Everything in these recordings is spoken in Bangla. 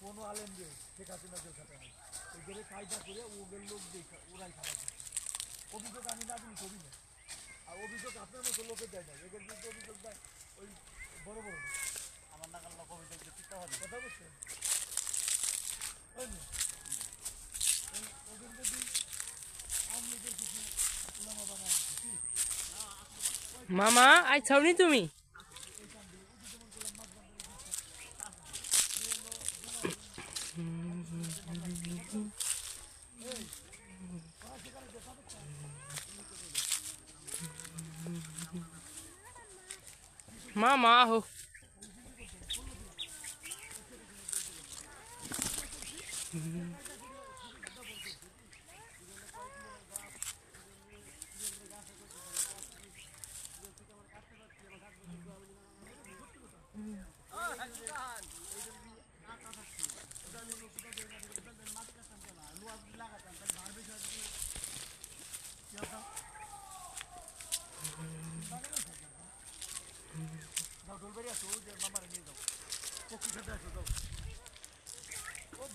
কোনো আলেম যে শেখ হাসিনাদের সাথে নেই এই কায়দা করে ওদের লোক দেখে ওরাই দিচ্ছে অভিযোগ আমি না দিই করি না আর অভিযোগ আপনার মতো লোকের দেয় না এদের বিরুদ্ধে অভিযোগ দেয় ওই বড় বড়। আমার নাগাল লোক অভিযোগ কথা বুঝছেন মামা আই ছাউনি তুমি? মামা আহো। যাও দোলবাড়ি আসো ওই যে মামারে নিয়ে যাও পক্ষী খেতে আসো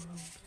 follow